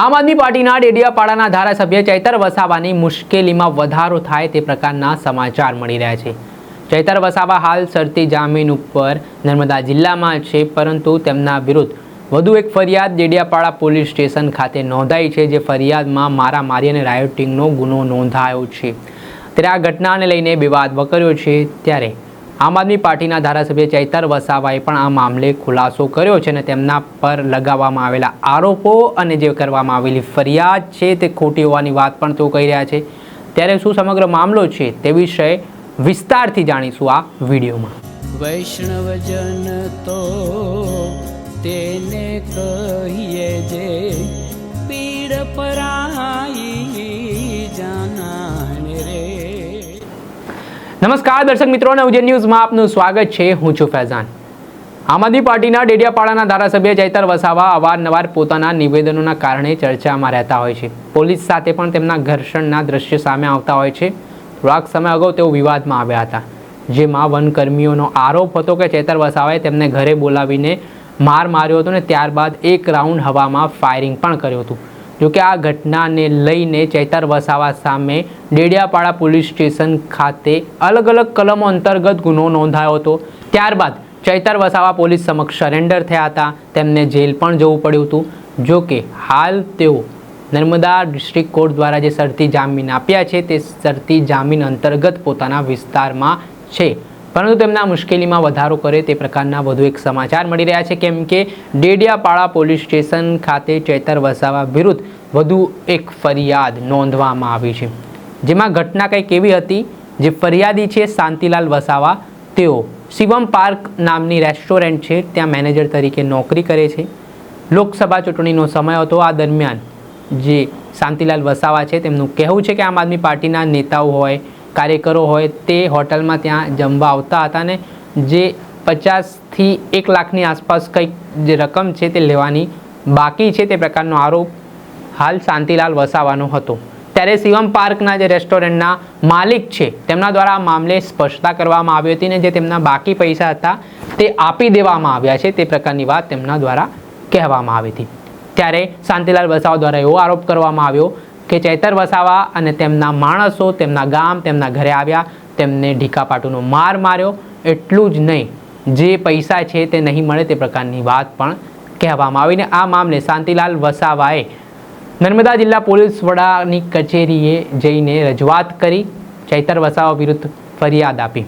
આમ આદમી પાર્ટીના ડેડિયાપાડાના ધારાસભ્ય ચૈતર વસાવાની મુશ્કેલીમાં વધારો થાય તે પ્રકારના સમાચાર મળી રહ્યા છે. ચૈતર વસાવા હાલ શરતી જામીન ઉપર નર્મદા જિલ્લામાં છે, પરંતુ તેમના વિરુદ્ધ વધુ એક ફરિયાદ ડેડિયાપાડા પોલીસ સ્ટેશન ખાતે નોંધાઈ છે, જે ફરિયાદમાં મારામારી અને રાયોટિંગનો ગુનો નોંધાયો છે. ત્યારે આ ઘટનાને લઈને વિવાદ વકર્યો છે. ત્યારે આમ આદમી પાર્ટીના ધારાસભ્ય ચૈતર વસાવાએ પણ આ મામલે ખુલાસો કર્યો છે અને તેમના પર લગાવવામાં આવેલા આરોપો અને જે કરવામાં આવેલી ફરિયાદ છે તે ખોટી હોવાની વાત પણ તેઓ કહી રહ્યા છે. ત્યારે શું સમગ્ર મામલો છે તે વિષય વિસ્તારથી જાણીશું આ વિડીયોમાં. વૈષ્ણવજન તો તેને કહીએ જે પીડ પરાઈ નમસ્કાર દર્શક મિત્રો નવજન ન્યૂઝમાં આપનું સ્વાગત છે. હું છું ફૈઝાન. આમ આદમી પાર્ટીના ડેડિયાપાડાના ધારાસભ્ય ચૈતર વસાવા અવારનવાર પોતાના નિવેદનોના કારણે ચર્ચામાં રહેતા હોય છે. પોલીસ સાથે પણ તેમના ઘર્ષણના દ્રશ્ય સામે આવતા હોય છે. થોડાક સમય અગાઉ તેઓ વિવાદમાં આવ્યા હતા. જેમાં વનકર્મીઓનો આરોપ હતો કે ચૈતર વસાવાએ તેમને ઘરે બોલાવીને માર માર્યો હતો ને ત્યારબાદ એક રાઉન્ડ હવામાં ફાયરિંગ પણ કર્યું હતું. જોકે આ ઘટનાને લઈને ચૈતર વસાવા સામે ડેડિયાપાડા પોલીસ સ્ટેશન ખાતે અલગ અલગ કલમો અંતર્ગત ગુનો નોંધાયો હતો. ત્યારબાદ ચૈતર વસાવા પોલીસ સમક્ષ સરેન્ડર થયા હતા. તેમને જેલ પણ જવું પડ્યું હતું. જોકે હાલ તેઓ નર્મદા ડિસ્ટ્રિક્ટ કોર્ટ દ્વારા જે શરતી જામીન આપ્યા છે તે શરતી જામીન અંતર્ગત પોતાના વિસ્તારમાં છે. પરંતુ તેમના મુશ્કેલીમાં વધારો કરે તે પ્રકારના વધુ એક સમાચાર મળી રહ્યા છે, કેમ કે ડેડિયાપાડા પોલીસ સ્ટેશન ખાતે ચેતર વસાવા વિરુદ્ધ વધુ એક ફરિયાદ નોંધવામાં આવી છે. જેમાં ઘટના કંઈક એવી હતી જે ફરિયાદી છે શાંતિલાલ વસાવા. તેઓ શિવમ પાર્ક નામની રેસ્ટોરન્ટ છે, ત્યાં મેનેજર તરીકે નોકરી કરે છે. લોકસભા ચૂંટણીનો સમય હતો આ દરમિયાન. જે શાંતિલાલ વસાવા છે, તેમનું કહેવું છે કે આમ આદમી પાર્ટીના નેતાઓ હોય કાર્યકરો હોય તે હોટલમાં ત્યાં જમવા આવતા હતા ને જે પચાસથી એક લાખની આસપાસ કંઈક જે રકમ છે તે લેવાની બાકી છે તે પ્રકારનો આરોપ હાલ શાંતિલાલ વસાવાનો હતો. ત્યારે શિવમ પાર્કના જે રેસ્ટોરન્ટના માલિક છે, તેમના દ્વારા આ મામલે સ્પષ્ટતા કરવામાં આવી હતી ને જે તેમના બાકી પૈસા હતા તે આપી દેવામાં આવ્યા છે તે પ્રકારની વાત તેમના દ્વારા કહેવામાં આવી હતી. ત્યારે શાંતિલાલ વસાવ દ્વારા એવો આરોપ કરવામાં આવ્યો કે ચૈતર વસાવા અને તેમના માણસો તેમના ગામ, તેમના ઘરે આવ્યા, તેમને ઢીકાપાટુનો માર માર્યો. એટલું જ નહીં, જે પૈસા છે તે નહીં મળે તે પ્રકારની વાત પણ કહેવામાં આવીને આ મામલે શાંતિલાલ વસાવાએ નર્મદા જિલ્લા પોલીસ વડાની કચેરીએ જઈને રજૂઆત કરી, ચૈતર વસાવા વિરુદ્ધ ફરિયાદ આપી.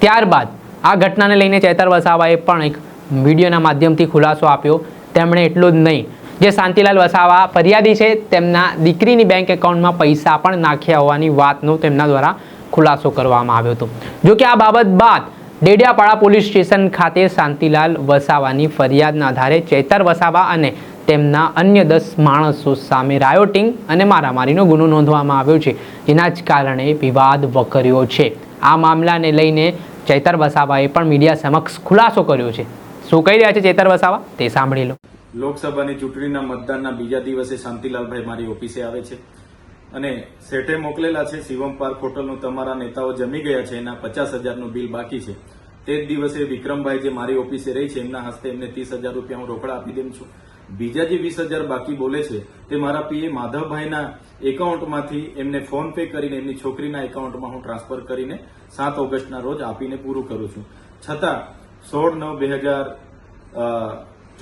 ત્યારબાદ આ ઘટનાને લઈને ચૈતર વસાવાએ પણ એક વિડીયોના માધ્યમથી ખુલાસો આપ્યો. તેમણે એટલું જ નહીં જે શાંતિલાલ વસાવા ફરિયાદી છે, તેમના દીકરીની બેંક એકાઉન્ટમાં પૈસા પણ નાખ્યા હોવાની વાતનો તેમના દ્વારા ખુલાસો કરવામાં આવ્યો હતો. જો કે આ બાબત બાદ ડેડિયાપાડા પોલીસ સ્ટેશન ખાતે શાંતિલાલ વસાવાની ફરિયાદના આધારે ચેતર વસાવા અને તેમના અન્ય દસ માણસો સામે રાયોટિંગ અને મારામારીનો ગુનો નોંધવામાં આવ્યો છે. જેના જ કારણે વિવાદ વકર્યો છે. આ મામલાને લઈને ચેતર વસાવાએ પણ મીડિયા સમક્ષ ખુલાસો કર્યો છે. શું કહી રહ્યા છે ચેતર વસાવા? તે સાંભળી લો. લોકસભાની ચૂંટણીના મતદાનના બીજા દિવસે શાંતિલાલભાઈ મારી ઓફિસે આવે છે. અને શેઠે મોકલેલા છે શિવમ પાર્ક હોટલનું. તમારા નેતાઓ જમી ગયા છે, એના પચાસ હજારનું બિલ બાકી છે. તે જ દિવસે વિક્રમભાઈ જે મારી ઓફિસે રહી છે, એમના હસ્તે એમને ત્રીસ હજાર રૂપિયા હું રોકડા આપી દઉં છું. બીજા જે વીસ હજાર બાકી બોલે છે, તે મારા પીએ માધવભાઈના એકાઉન્ટમાંથી એમને ફોન પે કરીને, એમની છોકરીના એકાઉન્ટમાં હું ટ્રાન્સફર કરીને સાત ઓગસ્ટના રોજ આપીને પૂરું કરું છું. છતાં સોળ નવ બે હજાર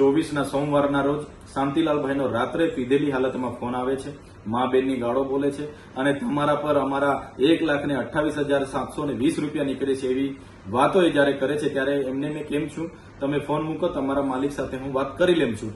ચોવીસના સોમવારના રોજ શાંતિલાલભાઈનો રાત્રે પીધેલી હાલતમાં ફોન આવે છે. મા બેનની ગાળો બોલે છે અને તમારા પર અમારા એક લાખ ને અઠ્ઠાવીસ હજાર સાતસો ને વીસ રૂપિયા નીકળે છે એવી વાતો એ જયારે કરે છે ત્યારે એમને મેં કેમ છું? તમે ફોન મૂકો, તમારા માલિક સાથે હું વાત કરી લેમ છું.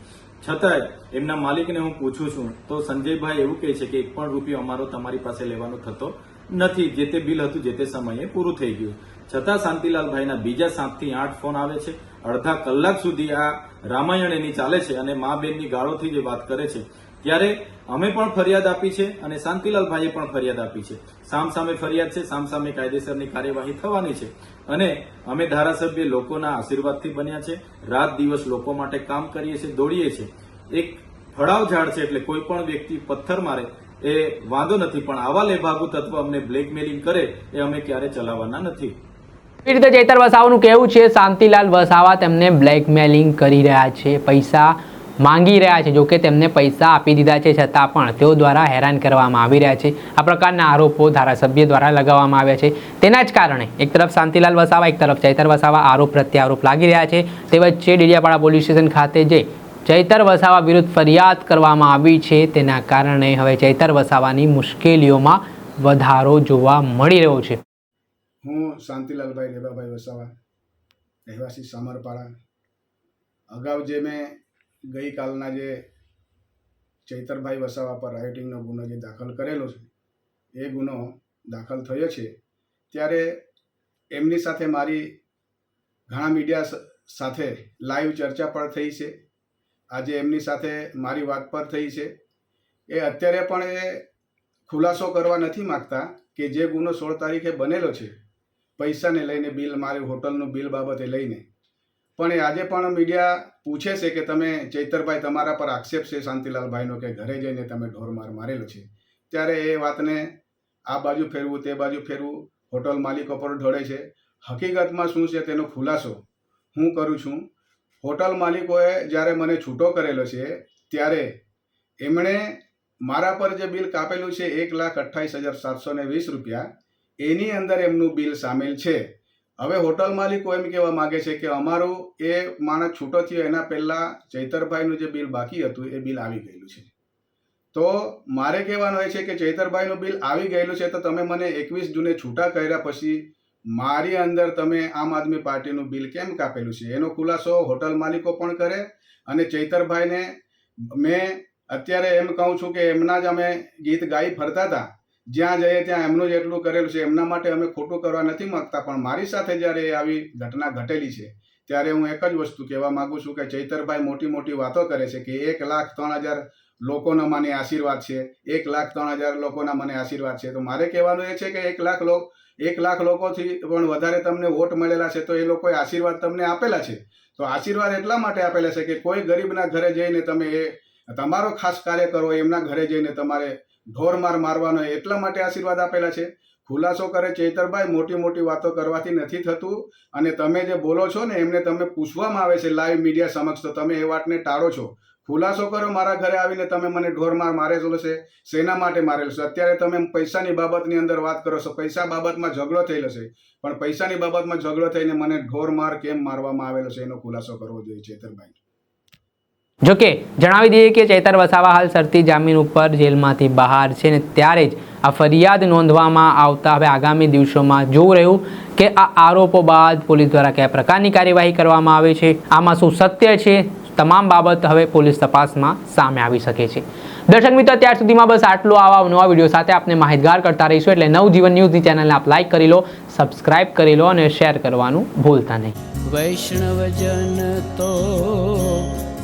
છતાંય એમના માલિકને હું પૂછું છું. તો સંજયભાઈ એવું કહે છે કે એક પણ રૂપિયો અમારો તમારી પાસે લેવાનો થતો નથી. જે તે બિલ હતું, જે તે સમયે પૂરું થઈ ગયું. છતાં શાંતિલાલભાઈના બીજા સાતથી આઠ ફોન આવે છે. અડધા કલાક સુધી આ રામાયણ એની ચાલે છે અને મા બેનની ગાળોથી જે વાત કરે છે, ત્યારે અમે પણ ફરિયાદ આપી છે અને શાંતિલાલભાઈએ પણ ફરિયાદ આપી છે. સામ સામે ફરિયાદ છે સામ સામે કાયદેસરની કાર્યવાહી થવાની છે અને અમે ધારાસભ્ય લોકોના આશીર્વાદથી બન્યા છે, રાત દિવસ લોકો માટે કામ કરીએ છીએ દોડીએ છીએ એક ફળાવ ઝાડ છે એટલે કોઈ પણ વ્યક્તિ પથ્થર મારે એ વાંધો નથી, પણ આવા લેભાગુ તત્વ અમને બ્લેકમેલિંગ કરે એ અમે ક્યારે ચલાવવાના નથી. એવી રીતે ચૈતર વસાવાનું કહેવું છે, શાંતિલાલ વસાવા તેમને બ્લેકમેલિંગ કરી રહ્યા છે, પૈસા માંગી રહ્યા છે, જોકે તેમને પૈસા આપી દીધા છે, છતાં પણ તેઓ દ્વારા હેરાન કરવામાં આવી રહ્યા છે. આ પ્રકારના આરોપો ધારાસભ્ય દ્વારા લગાવવામાં આવ્યા છે. તેના જ કારણે એક તરફ શાંતિલાલ વસાવા, એક તરફ ચૈતર વસાવા આરોપ પ્રત્યારોપ લાગી રહ્યા છે. તે વચ્ચે ડેડિયાપાડા પોલીસ સ્ટેશન ખાતે જે ચૈતર વસાવા વિરુદ્ધ ફરિયાદ કરવામાં આવી છે, તેના કારણે હવે ચૈતર વસાવાની મુશ્કેલીઓમાં વધારો જોવા મળી રહ્યો છે. હું શાંતિલાલભાઈ રેબાભાઈ વસાવા, રહેવાસી સામરપાડા અગાઉ જે મેં ગઈકાલના જે ચૈતરભાઈ વસાવા પર રાઇટિંગનો ગુનો જે દાખલ કરેલો છે, એ ગુનો દાખલ થયો છે. ત્યારે એમની સાથે મારી ઘણા મીડિયા સાથે લાઈવ ચર્ચા પણ થઈ છે. આજે એમની સાથે મારી વાત પર થઈ છે. એ અત્યારે પણ એ ખુલાસો કરવા નથી માગતા કે જે ગુનો સોળ તારીખે બનેલો છે પૈસાને લઈને બિલ, મારી હોટલનું બિલ બાબતે લઈને. પણ એ આજે પણ મીડિયા પૂછે છે કે તમે ચૈતરભાઈ તમારા પર આક્ષેપ છે શાંતિલાલભાઈનો કે ઘરે જઈને તમે ઢોરમાર મારેલો છે. ત્યારે એ વાતને આ બાજુ ફેરવું, તે બાજુ ફેરવું, હોટલ માલિકો પર ઢોળે છે. હકીકતમાં શું છે તેનો ખુલાસો હું કરું છું. હોટલ માલિકોએ જ્યારે મને છૂટો કરેલો છે, ત્યારે એમણે મારા પર જે બિલ કાપેલું છે, એક લાખ અઠ્ઠાવીસ હજાર સાતસો ને વીસ રૂપિયા એની અંદર એમનું બિલ સામેલ છે. હવે હોટલ માલિકો એમ કહેવા માગે છે કે અમારું એ માણસ છૂટો થયો, એના પહેલાં ચૈતરભાઈનું જે બિલ બાકી હતું, એ બિલ આવી ગયેલું છે. તો મારે કહેવાનું હોય છે કે ચૈતરભાઈનું બિલ આવી ગયેલું છે તો તમે મને એકવીસ જૂને છૂટા કર્યા પછી મારી અંદર તમે આમ આદમી પાર્ટીનું બિલ કેમ કાપેલું છે? એનો ખુલાસો હોટલ માલિકો પણ કરે અને ચૈતરભાઈને મેં અત્યારે એમ કહું છું કે એમના જ અમે ગીત ગાઈ ફરતા હતા. જ્યાં જઈએ ત્યાં એમનું જ એટલું કરેલું છે. એમના માટે અમે ખોટું કરવા નથી માંગતા, પણ મારી સાથે જ્યારે આવી ઘટના ઘટેલી છે, ત્યારે હું એક જ વસ્તુ કહેવા માંગુ છું કે ચૈતરભાઈ મોટી મોટી વાતો કરે છે કે એક લાખ ત્રણ હજાર લોકોના મને આશીર્વાદ છે, એક લાખ ત્રણ હજાર લોકોના મને આશીર્વાદ છે. તો મારે કહેવાનું એ છે કે એક લાખ લોક એક લાખ લોકોથી પણ વધારે તમને વોટ મળેલા છે તો એ લોકોએ આશીર્વાદ તમને આપેલા છે. તો આશીર્વાદ એટલા માટે આપેલા છે કે કોઈ ગરીબના ઘરે જઈને તમે એ, તમારો ખાસ કાર્ય કરો, એમના ઘરે જઈને તમારે ઢોરમાર મારવાનો એટલા માટે આશીર્વાદ આપેલા છે. ખુલાસો કરે ચેતરભાઈ, મોટી મોટી વાતો કરવાથી નથી થતું. અને તમે જે બોલો છો ને, એમને તમે પૂછવામાં આવે છે લાઈવ મીડિયા સમક્ષ, તો તમે એ વાતને ટાળો છો. ખુલાસો કરો મારા ઘરે આવીને તમે મને ઢોરમાર મારેલો છે શેના માટે મારેલો છે અત્યારે તમે પૈસાની બાબતની અંદર વાત કરો છો. પૈસા બાબતમાં ઝઘડો થયેલો છે પણ પૈસાની બાબતમાં ઝઘડો થઈને મને ઢોરમાર કેમ મારવામાં આવેલો છે? એનો ખુલાસો કરવો જોઈએ ચેતરભાઈ. જોકે જણાવી દઈએ કે ચૈતર વસાવા હાલ શરતી જામીન ઉપર જેલમાંથી બહાર છે ને ત્યારે જ આ ફરિયાદ નોંધવામાં આવતા હવે આગામી દિવસોમાં જોવું રહ્યું કે આ આરોપો બાદ પોલીસ દ્વારા કયા પ્રકારની કાર્યવાહી કરવામાં આવે છે? આમાં શું સત્ય છે? તમામ બાબત હવે પોલીસ તપાસમાં સામે આવી શકે છે. દર્શક મિત્રો ત્યાર સુધીમાં બસ આટલો. આવા નવા વીડિયો સાથે આપને માહિતગાર કરતા રહીશું એટલે નવજીવન ન્યૂઝની ચેનલને આપ લાઈક કરી લો, સબસ્ક્રાઇબ કરી લો અને શેર કરવાનું ભૂલતા નહીં. વૈષ્ણવજન તો